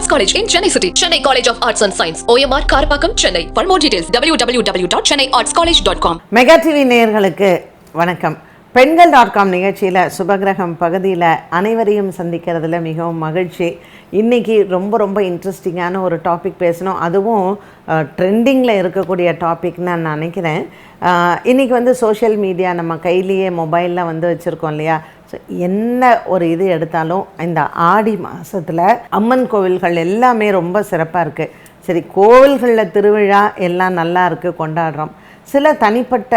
Arts College in Chennai City, Chennai College of Arts and Science, OMR Karapakam, Chennai. For more details, www.chennaiartscollege.com. Mega TV நேயர்களுக்கு வணக்கம். பெண்கள் dot com நிகழ்ச்சியில் சுபகிரகம் பகுதியில் அனைவரையும் சந்திக்கிறதுல மிகவும் மகிழ்ச்சி. இன்றைக்கி ரொம்ப ரொம்ப இன்ட்ரெஸ்டிங்கான ஒரு டாபிக் பேசணும். அதுவும் ட்ரெண்டிங்கில் இருக்கக்கூடிய டாபிக்னு நான் நினைக்கிறேன். இன்றைக்கி வந்து சோஷியல் மீடியா நம்ம கையிலேயே மொபைலில் வந்து வச்சுருக்கோம் இல்லையா? ஸோ என்ன ஒரு இது எடுத்தாலும் இந்த ஆடி மாதத்தில் அம்மன் கோவில்கள் எல்லாமே ரொம்ப சிறப்பாக இருக்குது சரி கோவில்களில் திருவிழா எல்லாம் நல்லா இருக்குது கொண்டாடுறோம். சில தனிப்பட்ட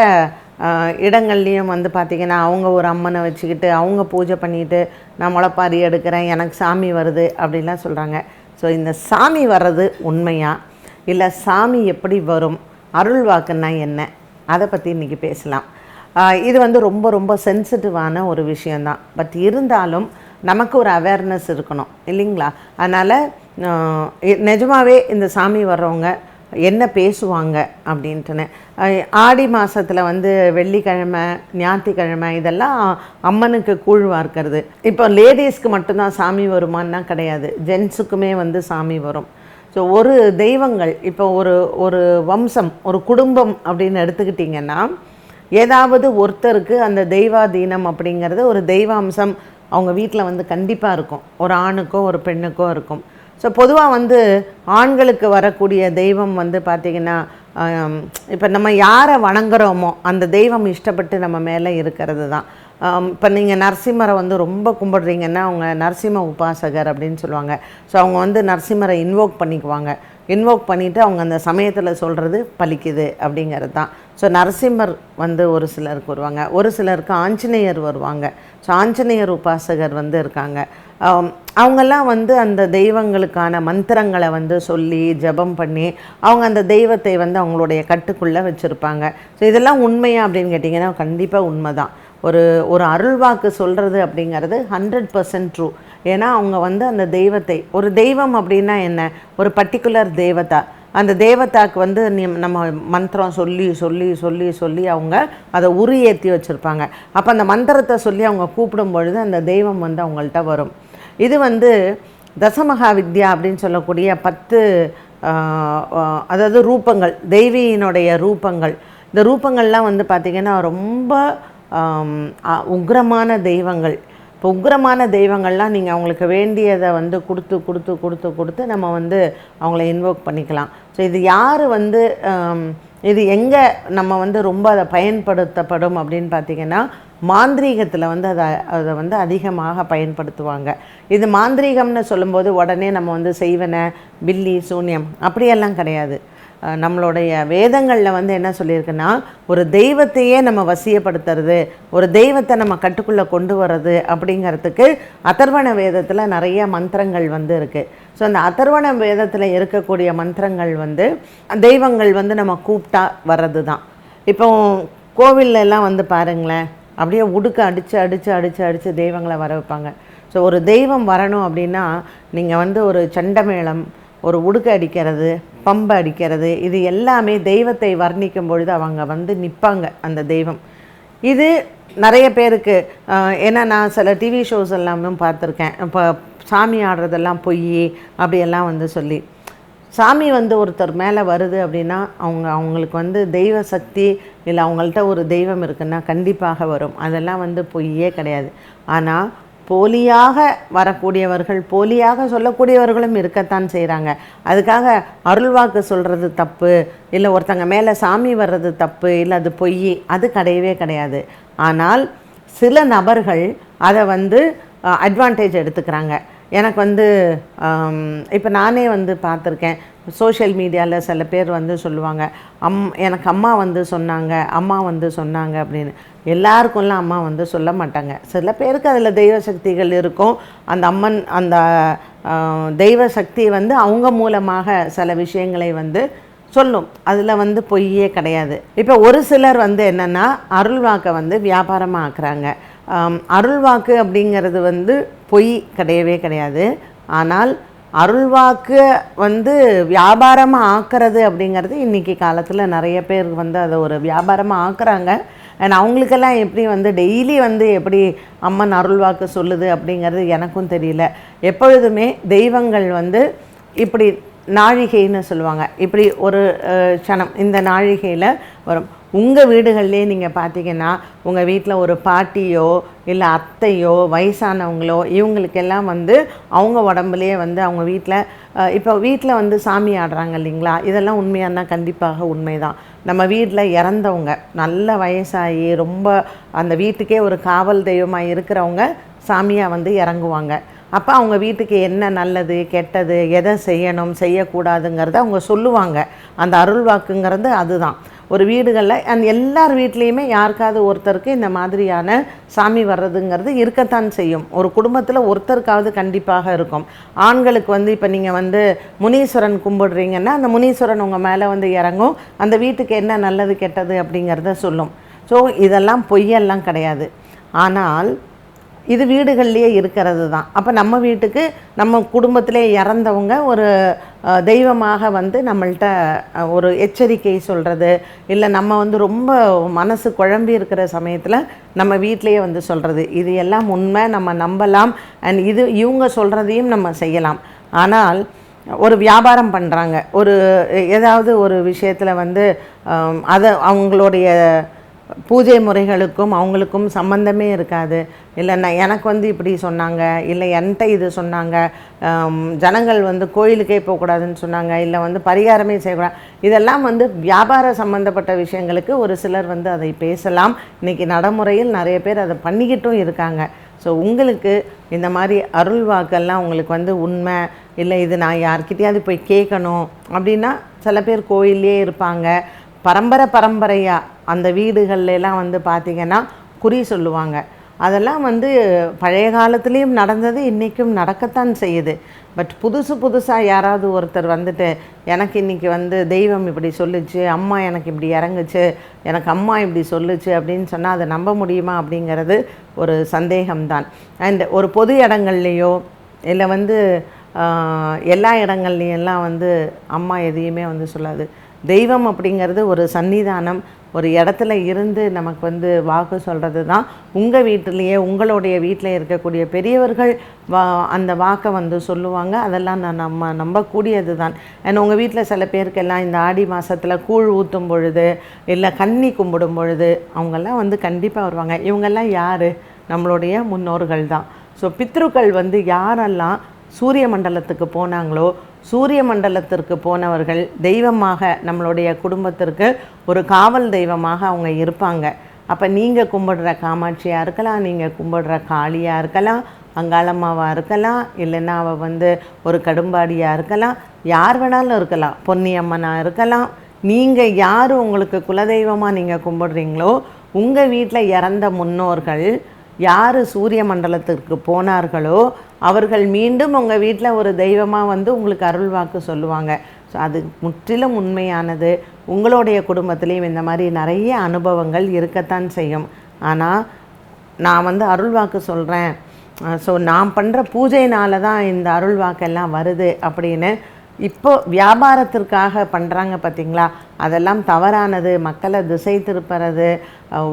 இடங்கள்லேயும் இடங்கள்லையும் வந்து பார்த்திங்கன்னா அவங்க ஒரு அம்மனை வச்சுக்கிட்டு அவங்க பூஜை பண்ணிட்டு நான் முளைப்பாரி எடுக்கிறேன் எனக்கு சாமி வருது அப்படிலாம் சொல்கிறாங்க ஸோ இந்த சாமி வர்றது உண்மையா? இல்லை சாமி எப்படி வரும்? அருள் வாக்குன்னா என்ன? அதை பற்றி இன்றைக்கி பேசலாம். இது வந்து ரொம்ப ரொம்ப சென்சிட்டிவான ஒரு விஷயந்தான் பட் இருந்தாலும் நமக்கு ஒரு அவேர்னஸ் இருக்கணும் இல்லைங்களா? அதனால் நிஜமாகவே இந்த சாமி வர்றவங்க என்ன பேசுவாங்க அப்படின்ட்டுன்னு ஆடி மாதத்தில் வந்து வெள்ளிக்கிழமை ஞாயிற்றுக்கிழமை இதெல்லாம் அம்மனுக்கு கூழ் வார்க்கிறது. இப்போ லேடிஸ்க்கு மட்டும்தான் சாமி வருமானா கிடையாது. ஜென்ஸுக்குமே வந்து சாமி வரும். ஸோ ஒரு தெய்வங்கள் இப்போ ஒரு ஒரு வம்சம் ஒரு குடும்பம் அப்படின்னு எடுத்துக்கிட்டிங்கன்னா ஏதாவது ஒருத்தருக்கு அந்த தெய்வாதீனம் அப்படிங்கிறது ஒரு தெய்வாம்சம் அவங்க வீட்டில் வந்து கண்டிப்பாக இருக்கும். ஒரு ஆணுக்கோ ஒரு பெண்ணுக்கோ இருக்கும். ஸோ பொதுவாக வந்து ஆண்களுக்கு வரக்கூடிய தெய்வம் வந்து பார்த்திங்கன்னா இப்போ நம்ம யாரை வணங்குறோமோ அந்த தெய்வம் இஷ்டப்பட்டு நம்ம மேலே இருக்கிறது தான். இப்போ நீங்கள் நரசிம்மரை வந்து ரொம்ப கும்பிடுறீங்கன்னா அவங்க நரசிம்ம உபாசகர் அப்படின்னு சொல்லுவாங்க. ஸோ அவங்க வந்து நரசிம்மரை இன்வோக் பண்ணிக்குவாங்க. இன்வோக் பண்ணிவிட்டு அவங்க அந்த சமயத்தில் சொல்கிறது பலிக்குது அப்படிங்கிறது தான். ஸோ நரசிம்மர் வந்து ஒரு சிலருக்கு வருவாங்க. ஒரு சிலருக்கு ஆஞ்சநேயர் வருவாங்க. ஸோ ஆஞ்சநேயர் உபாசகர் வந்து இருக்காங்க. அவங்கெல்லாம் வந்து அந்த தெய்வங்களுக்கான மந்திரங்களை வந்து சொல்லி ஜெபம் பண்ணி அவங்க அந்த தெய்வத்தை வந்து அவங்களுடைய கட்டுக்குள்ளே வச்சுருப்பாங்க. ஸோ இதெல்லாம் உண்மையா அப்படின்னு கேட்டிங்கன்னா கண்டிப்பாக உண்மை தான் ஒரு ஒரு அருள்வாக்கு சொல்கிறது அப்படிங்கிறது ஹண்ட்ரட் பர்சன்ட் ட்ரூ ஏன்னா அவங்க வந்து அந்த தெய்வத்தை ஒரு தெய்வம் அப்படின்னா என்ன? ஒரு பர்டிகுலர் தேவதா. அந்த தேவதாக்கு வந்து நீ- நம்ம மந்திரம் சொல்லி சொல்லி சொல்லி சொல்லி அவங்க அதை உரு ஏற்றி வச்சுருப்பாங்க. அப்போ அந்த மந்திரத்தை சொல்லி அவங்க கூப்பிடும் பொழுது அந்த தெய்வம் வந்து அவங்கள்ட்ட வரும். இது வந்து தசமகா வித்யா அப்படின்னு சொல்லக்கூடிய பத்து அதாவது ரூபங்கள் தெய்வியினுடைய ரூபங்கள். இந்த ரூபங்கள்லாம் வந்து பார்த்திங்கன்னா ரொம்ப அ- உக்ரமான தெய்வங்கள். இப்போ உக்ரமான தெய்வங்கள்லாம் நீங்கள் அவங்களுக்கு வேண்டியதை வந்து கொடுத்து கொடுத்து கொடுத்து கொடுத்து நம்ம வந்து அவங்கள இன்வோக் பண்ணிக்கலாம். ஸோ இது யார் வந்து இது எங்கே நம்ம வந்து ரொம்ப அதை பயன்படுத்தப்படும் அப்படின்னு பார்த்தீங்கன்னா மாந்திரீகத்தில் வந்து அதை அதை வந்து அதிகமாக பயன்படுத்துவாங்க. இது மாந்திரீகம்னு சொல்லும்போது உடனே நம்ம வந்து செய்வன பில்லி சூன்யம் அப்படியெல்லாம் கிடையாது. நம்மளுடைய வேதங்களில் வந்து என்ன சொல்லியிருக்குன்னா ஒரு தெய்வத்தையே நம்ம வசியப்படுத்துறது ஒரு தெய்வத்தை நம்ம கட்டுக்குள்ளே கொண்டு வர்றது அப்படிங்கிறதுக்கு அதர்வண வேதத்தில் நிறைய மந்திரங்கள் வந்து இருக்குது ஸோ அந்த அதர்வண வேதத்தில் இருக்கக்கூடிய மந்திரங்கள் வந்து தெய்வங்கள் வந்து நம்ம கூப்பிட்டா வர்றது தான் இப்போ கோவில்ல வந்து பாருங்களேன் அப்படியே உடுக்க அடித்து அடித்து அடித்து அடித்து தெய்வங்களை வர வைப்பாங்க. ஸோ ஒரு தெய்வம் வரணும் அப்படின்னா நீங்கள் வந்து ஒரு சண்டமேளம் ஒரு உடுக்க அடிக்கிறது பம்பை அடிக்கிறது இது எல்லாமே தெய்வத்தை வர்ணிக்கும் பொழுது அவங்க வந்து நிற்பாங்க அந்த தெய்வம். இது நிறைய பேருக்கு ஏன்னா நான் சில டிவி ஷோஸ் எல்லாமே பார்த்துருக்கேன். இப்போ சாமி ஆடுறதெல்லாம் பொய் அப்படியெல்லாம் வந்து சொல்லி. சாமி வந்து ஒருத்தர் மேலே வருது அப்படின்னா அவங்க அவங்களுக்கு வந்து தெய்வ சக்தி இல்லை அவங்கள்ட்ட ஒரு தெய்வம் இருக்குன்னா கண்டிப்பாக வரும். அதெல்லாம் வந்து பொய்யே கிடையாது. ஆனால் போலியாக வரக்கூடியவர்கள் போலியாக சொல்லக்கூடியவர்களும் இருக்கத்தான் செய்கிறாங்க அதுக்காக அருள்வாக்கு சொல்கிறது தப்பு இல்லை ஒருத்தங்க மேலே சாமி வர்றது தப்பு இல்லை அது பொய் அது கிடையவே கிடையாது. ஆனால் சில நபர்கள் அதை வந்து அட்வான்டேஜ் எடுத்துக்கிறாங்க. எனக்கு வந்து இப்போ நானே வந்து பார்த்துருக்கேன். சோஷியல் மீடியாவில் சில பேர் வந்து சொல்லுவாங்க அம் எனக்கு அம்மா வந்து சொன்னாங்க அம்மா வந்து சொன்னாங்க அப்படின்னு. எல்லாருக்கும்லாம் அம்மா வந்து சொல்ல மாட்டாங்க. சில பேருக்கு அதில் தெய்வ சக்திகள் இருக்கும். அந்த அம்மன் அந்த தெய்வ சக்தி வந்து அவங்க மூலமாக சில விஷயங்களை வந்து சொல்லும். அதில் வந்து பொய்யே கிடையாது. இப்போ ஒரு சிலர் வந்து என்னென்னா அருள்வாக்கை வந்து வியாபாரமாக ஆக்குறாங்க. அருள்வாக்கு அப்படிங்கிறது வந்து பொய் கிடையவே கிடையாது. ஆனால் அருள்வாக்கு வந்து வியாபாரமாக ஆக்கிறது அப்படிங்கிறது இன்றைக்கி காலத்தில் நிறைய பேர் வந்து அதை ஒரு வியாபாரமாக ஆக்குறாங்க. அண்ட் அவங்களுக்கெல்லாம் எப்படி வந்து டெய்லி வந்து எப்படி அம்மன் அருள்வாக்கு சொல்லுது அப்படிங்கிறது எனக்கும் தெரியல. எப்பொழுதுமே தெய்வங்கள் வந்து இப்படி நாழிகைன்னு சொல்லுவாங்க. இப்படி ஒரு க்ஷணம். இந்த நாழிகையில் வரும். உங்கள் வீடுகள்லேயே நீங்கள் பார்த்தீங்கன்னா உங்கள் வீட்டில் ஒரு பாட்டியோ இல்லை அத்தையோ வயசானவங்களோ இவங்களுக்கெல்லாம் வந்து அவங்க உடம்புலேயே வந்து அவங்க வீட்டில் இப்போ வீட்டில் வந்து சாமி ஆடுறாங்க இல்லைங்களா? இதெல்லாம் உண்மையானா கண்டிப்பாக உண்மைதான். நம்ம வீட்டில் இறந்தவங்க நல்ல வயசாகி ரொம்ப அந்த வீட்டுக்கே ஒரு காவல் தெய்வமாக இருக்கிறவங்க சாமியாக வந்து இறங்குவாங்க. அப்போ அவங்க வீட்டுக்கு என்ன நல்லது கெட்டது எதை செய்யணும் செய்யக்கூடாதுங்கிறத அவங்க சொல்லுவாங்க. அந்த அருள்வாக்குங்கிறது அதுதான். ஒரு வீடுகளில் அந்த எல்லார் வீட்லேயுமே யாருக்காவது ஒருத்தருக்கு இந்த மாதிரியான சாமி வர்றதுங்கிறது இருக்கத்தான் செய்யும். ஒரு குடும்பத்தில் ஒருத்தருக்காவது கண்டிப்பாக இருக்கும். ஆண்களுக்கு வந்து இப்போ நீங்கள் வந்து முனீஸ்வரன் கும்பிடுறீங்கன்னா அந்த முனீஸ்வரன் உங்கள் மேலே வந்து இறங்கும். அந்த வீட்டுக்கு என்ன நல்லது கெட்டது அப்படிங்கிறத சொல்லும். ஸோ இதெல்லாம் பொய்யெல்லாம் கிடையாது. ஆனால் இது வீடுகள்லேயே இருக்கிறது தான். அப்போ நம்ம வீட்டுக்கு நம்ம குடும்பத்திலே இறந்தவங்க ஒரு தெய்வமாக வந்து நம்மள்ட்ட ஒரு எச்சரிக்கை சொல்கிறது இல்லை நம்ம வந்து ரொம்ப மனசு குழம்பி இருக்கிற சமயத்தில் நம்ம வீட்டிலையே வந்து சொல்கிறது இது எல்லாம் உண்மை நம்ம நம்பலாம் அண்ட் இது இவங்க சொல்கிறதையும் நம்ம செய்யலாம். ஆனால் ஒரு வியாபாரம் பண்ணுறாங்க ஒரு ஏதாவது ஒரு விஷயத்தில் வந்து அதை அவங்களுடைய பூஜை முறைகளுக்கும் அவங்களுக்கும் சம்பந்தமே இருக்காது. இல்லை நான் எனக்கு வந்து இப்படி சொன்னாங்க. இல்லை என்கிட்ட இது சொன்னாங்க. ஜனங்கள் வந்து கோயிலுக்கே போகக்கூடாதுன்னு சொன்னாங்க. இல்லை வந்து பரிகாரமே செய்யக்கூடாது. இதெல்லாம் வந்து வியாபார சம்மந்தப்பட்ட விஷயங்களுக்கு ஒரு சிலர் வந்து அதை பேசலாம். இன்றைக்கி நடைமுறையில் நிறைய பேர் அதை பண்ணிக்கிட்டும் இருக்காங்க. ஸோ உங்களுக்கு இந்த மாதிரி அருள் வாக்கெல்லாம் உங்களுக்கு வந்து உண்மை. இல்லை இது நான் யார்கிட்டையாவது போய் கேட்கணும். அப்படின்னா சில பேர் கோயிலே இருப்பாங்க. பரம்பரை பரம்பரையாக அந்த வீடுகள்லாம் வந்து பார்த்திங்கன்னா குறி சொல்லுவாங்க. அதெல்லாம் வந்து பழைய காலத்துலேயும் நடந்தது இன்றைக்கும் நடக்கத்தான் செய்யுது. பட் புதுசு புதுசாக யாராவது ஒருத்தர் வந்துட்டு எனக்கு இன்றைக்கி வந்து தெய்வம் இப்படி சொல்லுச்சு அம்மா எனக்கு இப்படி இறங்குச்சு எனக்கு அம்மா இப்படி சொல்லுச்சு அப்படின்னு சொன்னால் அதை நம்ப முடியுமா அப்படிங்கிறது ஒரு சந்தேகம்தான். அண்ட் ஒரு பொது இடங்கள்லையோ இல்லை வந்து எல்லா இடங்கள்லையெல்லாம் வந்து அம்மா எதையுமே வந்து சொல்லாது. தெய்வம் அப்படிங்கிறது ஒரு சன்னிதானம் ஒரு இடத்துல இருந்து நமக்கு வந்து வாக்கு சொல்கிறது தான் உங்கள் வீட்டிலையே உங்களுடைய வீட்டில் இருக்கக்கூடிய பெரியவர்கள் வா அந்த வாக்கை வந்து சொல்லுவாங்க. அதெல்லாம் நான் நம்ம நம்பக்கூடியது தான் ஏன்னா உங்கள் வீட்டில் சில பேருக்கெல்லாம் இந்த ஆடி மாதத்தில் கூழ் ஊற்றும் பொழுது இல்லை கன்னி கும்பிடும் பொழுது அவங்கெல்லாம் வந்து கண்டிப்பாக வருவாங்க. இவங்கெல்லாம் யார்? நம்மளுடைய முன்னோர்கள் தான் ஸோ பித்ருக்கள் வந்து யாரெல்லாம் சூரிய மண்டலத்துக்கு போனாங்களோ சூரிய மண்டலத்திற்கு போனவர்கள் தெய்வமாக நம்மளுடைய குடும்பத்திற்கு ஒரு காவல் தெய்வமாக அவங்க இருப்பாங்க. அப்போ நீங்கள் கும்பிடுற காமாட்சியாக இருக்கலாம் நீங்கள் கும்பிடுற காளியாக இருக்கலாம் அங்காளம்மாவாக இருக்கலாம் இல்லைன்னா அவள் வந்து ஒரு கடும்பாடியாக இருக்கலாம் யார் வேணாலும் இருக்கலாம் பொன்னியம்மனாக இருக்கலாம். நீங்கள் யார் உங்களுக்கு குலதெய்வமாக நீங்கள் கும்பிடுறீங்களோ உங்கள் வீட்டில் இறந்த முன்னோர்கள் யார் சூரிய மண்டலத்திற்கு போனார்களோ அவர்கள் மீண்டும் உங்கள் வீட்டில் ஒரு தெய்வமாக வந்து உங்களுக்கு அருள் வாக்கு சொல்லுவாங்க. ஸோ அது முற்றிலும் உண்மையானது. உங்களுடைய குடும்பத்துலேயும் இந்த மாதிரி நிறைய அனுபவங்கள் இருக்கத்தான் செய்யும். ஆனால் நான் வந்து அருள் வாக்கு சொல்கிறேன் ஸோ நான் பண்ணுற பூஜையினால தான் இந்த அருள் வாக்கெல்லாம் வருது அப்படின்னு இப்போ வியாபாரத்திற்காக பண்ணுறாங்க பார்த்தீங்களா அதெல்லாம் தவறானது மக்களை திசை திருப்புறது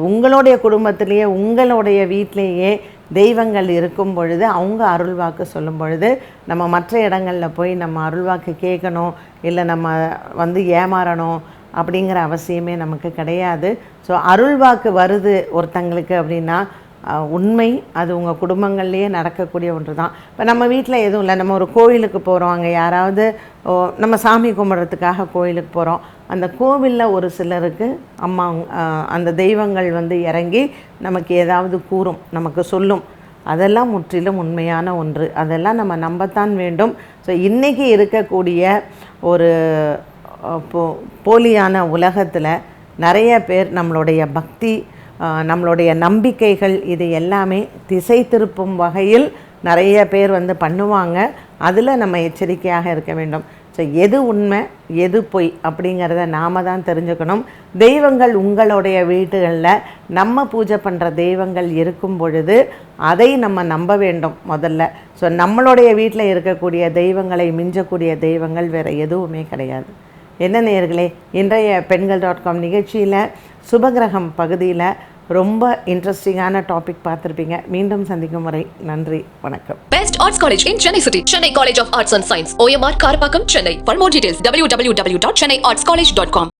உங்களுடைய குடும்பத்திலேயே உங்களுடைய வீட்டிலேயே தெய்வங்கள் இருக்கும் பொழுது அவங்க அருள்வாக்கு சொல்லும் பொழுது நம்ம மற்ற இடங்களில் போய் நம்ம அருள்வாக்கு கேட்கணும் இல்லை நம்ம வந்து ஏமாறணும் அப்படிங்கிற அவசியமே நமக்கு கிடையாது. ஸோ அருள்வாக்கு வருது ஒருத்தங்களுக்கு அப்படின்னா உண்மை அது உங்கள் குடும்பங்கள்லேயே நடக்கக்கூடிய ஒன்று தான் இப்போ நம்ம வீட்டில் எதுவும் இல்லை. நம்ம ஒரு கோயிலுக்கு போகிறோம் அங்கே யாராவது ஓ, நம்ம சாமி கும்பிட்றதுக்காக கோயிலுக்கு போகிறோம் அந்த கோவிலில் ஒரு சிலருக்கு அம்மா அந்த தெய்வங்கள் வந்து இறங்கி நமக்கு ஏதாவது கூறும் நமக்கு சொல்லும். அதெல்லாம் முற்றிலும் உண்மையான ஒன்று. அதெல்லாம் நம்ம நம்பத்தான் வேண்டும். ஸோ இன்றைக்கி இருக்கக்கூடிய ஒரு போ போலியான உலகத்தில் நிறைய பேர் நம்மளுடைய பக்தி நம்மளுடைய நம்பிக்கைகள் இது எல்லாமே திசை திருப்பும் வகையில் நிறைய பேர் வந்து பண்ணுவாங்க. அதில் நம்ம எச்சரிக்கையாக இருக்க வேண்டும். ஸோ எது உண்மை எது பொய் அப்படிங்கிறத நாம தான் தெரிஞ்சுக்கணும். தெய்வங்கள் உங்களுடைய வீடுகளில் நம்ம பூஜை பண்ணுற தெய்வங்கள் இருக்கும் பொழுது அதை நம்ம நம்ப வேண்டும் முதல்ல. ஸோ நம்மளுடைய வீட்டில் இருக்கக்கூடிய தெய்வங்களை மிஞ்சக்கூடிய தெய்வங்கள் வேறு எதுவுமே கிடையாது. என்ன நேர்களே இன்றைய பெண்கள் டாட் காம் நிகழ்ச்சியில் சுபகிரகம் பகுதியில் ரொம்ப இன்ட்ரெஸ்டிங்கான டாபிக் பார்த்துருப்பீங்க மீண்டும் சந்திக்கும் வரை நன்றி வணக்கம் best arts college in Chennai city Chennai college of arts and science OMR Karapakkam Chennai for more details W W W dot Chennai arts college dot com